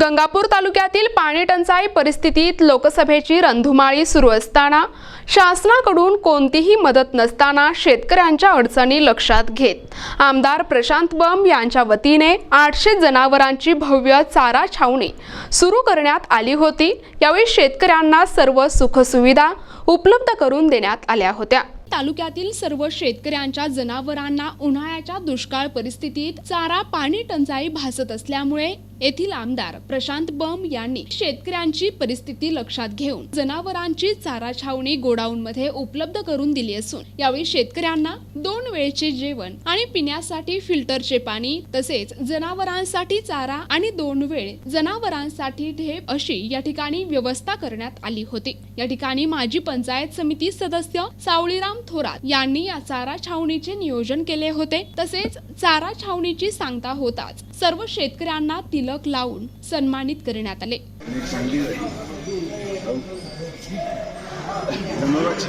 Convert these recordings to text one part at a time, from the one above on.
गंगापूर तालुक्यातील पाणी टंचाई परिस्थितीत लोकसभेची रंधुमाळी सुरू असताना शासनाकडून कोणतीही मदत नसताना शेतकऱ्यांच्या अडचणी लक्षात घेत आमदार प्रशांत बंब यांच्या वतीने आठशे जनावरांची भव्य चारा छावणी सुरू करण्यात आली होती. यावेळी शेतकऱ्यांना सर्व सुखसुविधा उपलब्ध करून देण्यात आल्या होत्या. तालुक्यातील सर्व शेतकऱ्यांच्या जनावरांना उन्हाळ्याच्या दुष्काळ परिस्थितीत चारा पाणी टंचाई भासत असल्यामुळे येथील आमदार प्रशांत बम यांनी शेतकऱ्यांची परिस्थिती लक्षात घेऊन जनावरांची चारा छावणी गोडाऊन मध्ये उपलब्ध करून दिली असून यावेळी शेतकऱ्यांना दोन वेळचे जेवण आणि पिण्यासाठी फिल्टरचे पाणी तसेच जनावरांसाठी चारा आणि दोन वेळ जनावरांसाठी ढेप अशी या ठिकाणी व्यवस्था करण्यात आली होती. या ठिकाणी माजी पंचायत समिती सदस्य सावळीराम थोरात यांनी या चारा छावणीचे नियोजन केले होते. तसेच चारा छावणीची सांगता होताच सर्व शेतकऱ्यांना तिलक लावून सन्मानित करण्यात आले.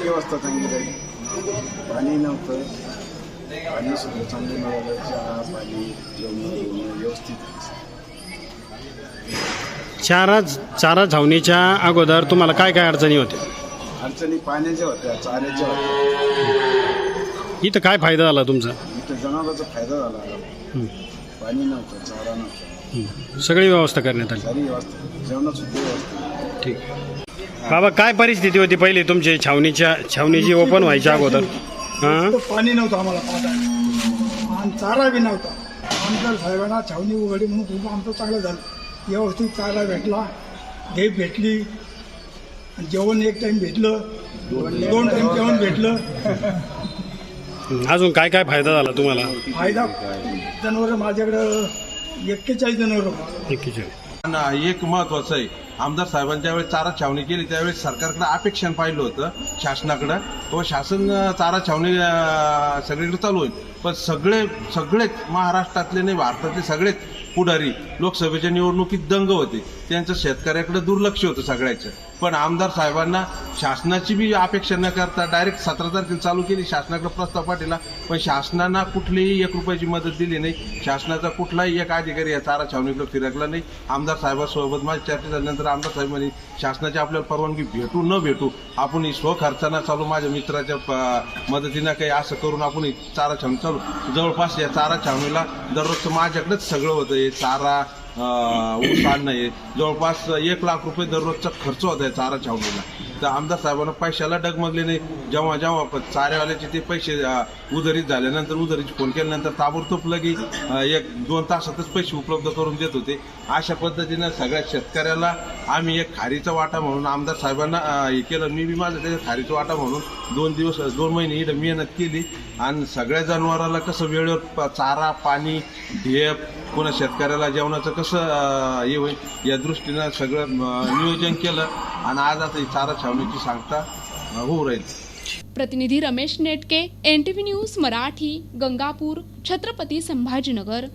व्यवस्था चांगली पाणी नव्हतं. पाणी सुद्धा चांगलं मिळालं. चहा पाणी जेवण बिवणं व्यवस्थित. चारा चारा छावणीच्या अगोदर तुम्हाला काय काय अडचणी होत्या? अडचणी पाण्याच्या होत्या चाऱ्याच्या होत्या. इथं काय फायदा झाला तुमचा? इथं जनावरांचा फायदा झाला. हं. पाणी नव्हतं चारा नव्हता. सगळी व्यवस्था करण्यात आली. सारी व्यवस्था. जेवणात सुद्धा व्यवस्था. ठीक. बाबा काय परिस्थिती होती पहिली तुमची? छावणीच्या छावणीची ओपन व्हायच्या अगोदर. हां? तो पाणी नव्हतं आम्हाला पाहता. आणि चारा बी नव्हता. आमदार साहेबांना छावणी उघडी म्हणून खूप आमचं चांगलं झालं. व्यवस्थित चारा भेटला ढेप भेटली. आणि जेवण एक टाईम भेटलं. दोन टाईम जेवण. भेटलं. अजून काय काय फायदा झाला तुम्हाला? फायदा जनावरं माझ्याकडं एक्केचाळीस. आणि एक महत्वाचं आहे. आमदार साहेबांनी ज्यावेळी चारा छावणी केली त्यावेळी सरकारकडे अपेक्षानं पाहिलं होतं शासनाकडं. तो शासन अं, चारा छावणी अं, सगळीकडे चालू होईल. पण सगळे सगळेच महाराष्ट्रातले नाही भारतातले सगळेच पुढारी लोकसभेच्या निवडणुकीत दंग होते. त्यांचं शेतकऱ्याकडे दुर्लक्ष होतं सगळ्याचं. पण आमदार साहेबांना शासनाची बी अपेक्षा न करता डायरेक्ट सतरा तारखेला चालू केली. शासनाकडे प्रस्ताव पाठवला. पण शासनानं कुठलीही एक रुपयाची मदत दिली नाही. शासनाचा कुठलाही एक अधिकारी या चारा छावणीकडे फिरकला नाही. आमदार साहेबांसोबत माझी चर्चा झाल्यानंतर आमदार साहेब म्हणे शासनाची आपल्याला परवानगी भेटू न भेटू आपण ही स्वखर्चानं चालू माझ्या मित्राच्या प- मदतीनं काही असं करून आपण ही चारा छावणी चालू. जवळपास या चारा छावणीला दररोजचं माझ्याकडेच सगळं होतं. हे चारा अं, ऊस आणणं जवळपास एक लाख रुपये दररोजचा खर्च होत आहे चारा छावणीला. तर आमदार साहेबांना पैशाला डगमगले नाही. जेव्हा जेव्हा चाऱ्यावाल्याचे ते पैसे उधारीत झाल्यानंतर उधारीचे फोन केल्यानंतर ताबडतोब लगी एक दोन तासातच पैसे उपलब्ध करून देत होते. अशा पद्धतीनं सगळ्या शेतकऱ्याला आम्ही एक खारीचा वाटा म्हणून आमदार साहेबांना हे केलं. मी बी माझं त्याच्या खारीचा वाटा म्हणून दोन दिवस दोन महिने इथं मेहनत केली. आणि सगळ्या जनावराला कसं वेळेवर चारा पाणी ढेप पुन्हा शेतकऱ्याला जेवणाचं कसं हे होईल या दृष्टीनं सगळं नियोजन केलं आणि आज आता चारा छावणीची सांगता होऊ राहील. प्रतिनिधी रमेश नेटके एनटीव्ही न्यूज मराठी गंगापूर छत्रपती संभाजीनगर.